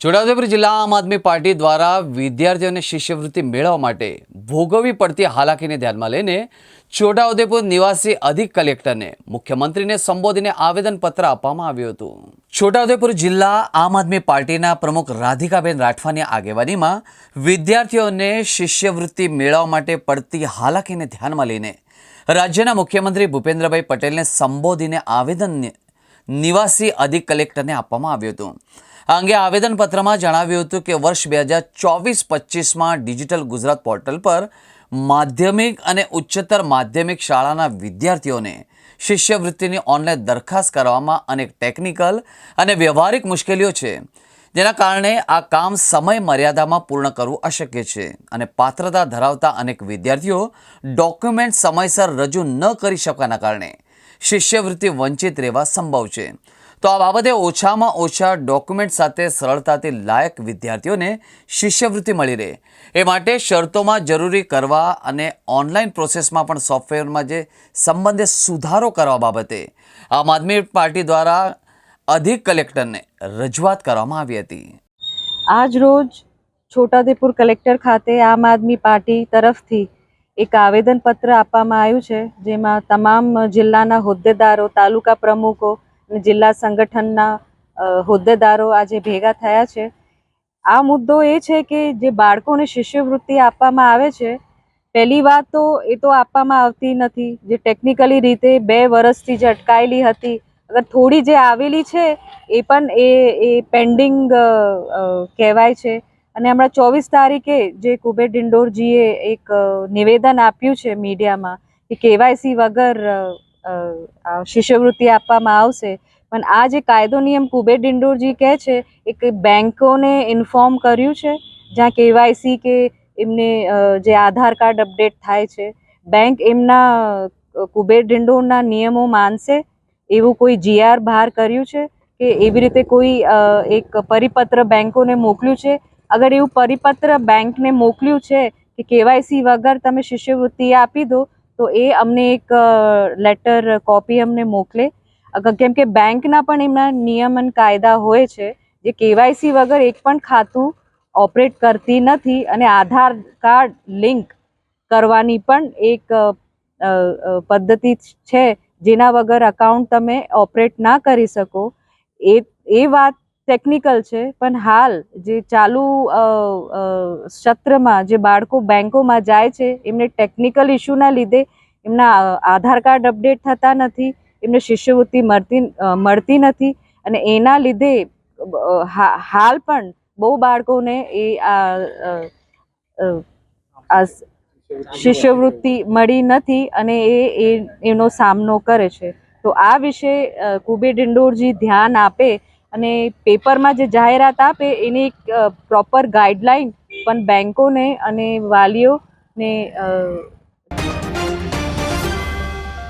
છોટાઉદેપુર જિલ્લા આમ આદમી પાર્ટી દ્વારા વિદ્યાર્થીઓને શિષ્યવૃત્તિ મેળવવા માટે ભોગવવી પડતી હાલાકીને ધ્યાનમાં લઈને છોટાઉદેપુર નિવાસી અધિક કલેક્ટરને મુખ્યમંત્રીને સંબોધીને આવેદનપત્ર આપવામાં આવ્યું હતું. છોટાઉદેપુર જિલ્લા આમ આદમી પાર્ટીના પ્રમુખ રાધિકાબેન રાઠવાની આગેવાનીમાં વિદ્યાર્થીઓને શિષ્યવૃત્તિ મેળવવા માટે પડતી હાલાકીને ધ્યાનમાં લઈને રાજ્યના મુખ્યમંત્રી ભૂપેન્દ્રભાઈ પટેલને સંબોધીને આવેદન નિવાસી અધિક કલેક્ટરને આપવામાં આવ્યું હતું. આ અંગે આવેદનપત્રમાં જણાવ્યું હતું કે વર્ષ બે હજાર ચોવીસ પચીસમાં ડિજિટલ ગુજરાત પોર્ટલ પર માધ્યમિક અને ઉચ્ચતર માધ્યમિક શાળાના વિદ્યાર્થીઓને શિષ્યવૃત્તિની ઓનલાઈન દરખાસ્ત કરવામાં અનેક ટેકનિકલ અને વ્યવહારિક મુશ્કેલીઓ છે. જેના કારણે આ કામ સમય મર્યાદામાં પૂર્ણ કરવું અશક્ય છે અને પાત્રતા ધરાવતા અનેક વિદ્યાર્થીઓ ડોક્યુમેન્ટ સમયસર રજૂ ન કરી શકવાના કારણે શિષ્યવૃત્તિ વંચિત રહેવા સંભવ છે. તો આ બાબતે ઓછામાં ઓછા ડોક્યુમેન્ટ સાથે સરળતાથી લાયક વિદ્યાર્થીઓને શિષ્યવૃત્તિ મળી રહે. એ માટે શરતોમાં જરૂરી કરવા અને ઓનલાઈન પ્રોસેસમાં પણ સોફ્ટવેરમાં જે સંબંધે સુધારો કરવા બાબતે આમ આદમી પાર્ટી દ્વારા અધિક કલેક્ટરને રજૂઆત કરવામાં આવી હતી. આજ રોજ છોટાઉદેપુર કલેક્ટર ખાતે આમ આદમી પાર્ટી તરફથી એક આવેદનપત્ર આપવામાં આવ્યું છે, જેમાં તમામ જિલ્લાના હોદ્દેદારો, તાલુકા પ્રમુખો જિલ્લા સંગઠનના હોદ્દેદારો આજે ભેગા થયા છે. આ મુદ્દો એ છે કે જે બાળકોને શિષ્યવૃત્તિ આપવામાં આવે છે, પહેલી વાત તો એ તો આપવામાં આવતી નથી. જે ટેકનિકલી રીતે બે વર્ષથી જે અટકાયેલી હતી, અગર થોડી જે આવેલી છે, એ પણ એ એ પેન્ડિંગ કહેવાય છે. અને હમણાં ચોવીસ તારીખે જે કુબેર ડિંડોરજીએ એક નિવેદન આપ્યું છે મીડિયામાં કે કેવાયસી વગર શિષ્યવૃત્તિ આપવામાં આવશે. પણ આ જે કાયદો નિયમ કુબેર ડિંડોરજી કહે છે, એ બેન્કોને ઇન્ફોર્મ કર્યું છે, જ્યાં કેવાયસી કે એમને જે આધાર કાર્ડ અપડેટ થાય છે, બેંક એમના કુબેર ડિંડોરના નિયમો માનશે, એવું કોઈ જીઆર બહાર કર્યું છે કે એવી રીતે કોઈ એક પરિપત્ર બેંકોને મોકલ્યું છે? અગર એવું પરિપત્ર બેંકને મોકલ્યું છે કે કેવાયસી વગર તમે શિષ્યવૃત્તિ આપી દો તો એ અમને એક લેટર કોપી અમને મોકલે. કેમ કે બેંકના પણ એમના નિયમ અને કાયદા હોય છે, જે કેવાયસી વગર એક પણ ખાતું ઓપરેટ કરતી નથી અને આધાર કાર્ડ લિંક કરવાની પણ એક પદ્ધતિ છે, જેના વગર અકાઉન્ટ તમે ઓપરેટ ના કરી શકો. એ એ વાત ટેકનિકલ છે, પણ હાલ જે ચાલુ સત્રમાં જે બાળકો બેંકોમાં જાય છે, એમને ટેકનિકલ ઇસ્યુના લીધે એમના આધાર કાર્ડ અપડેટ થતા નથી, એમને શિષ્યવૃત્તિ મળતી મળતી નથી અને એના લીધે હાલ પણ બહુ બાળકોને એ આ શિષ્યવૃત્તિ મળી નથી અને એ એનો સામનો કરે છે. તો આ વિશે કુબેર ડિંડોરજી ધ્યાન આપે અને પેપરમાં જે જાહેરાત આપે એની એક પ્રોપર ગાઈડલાઈન પણ બેંકોને અને વાલીઓને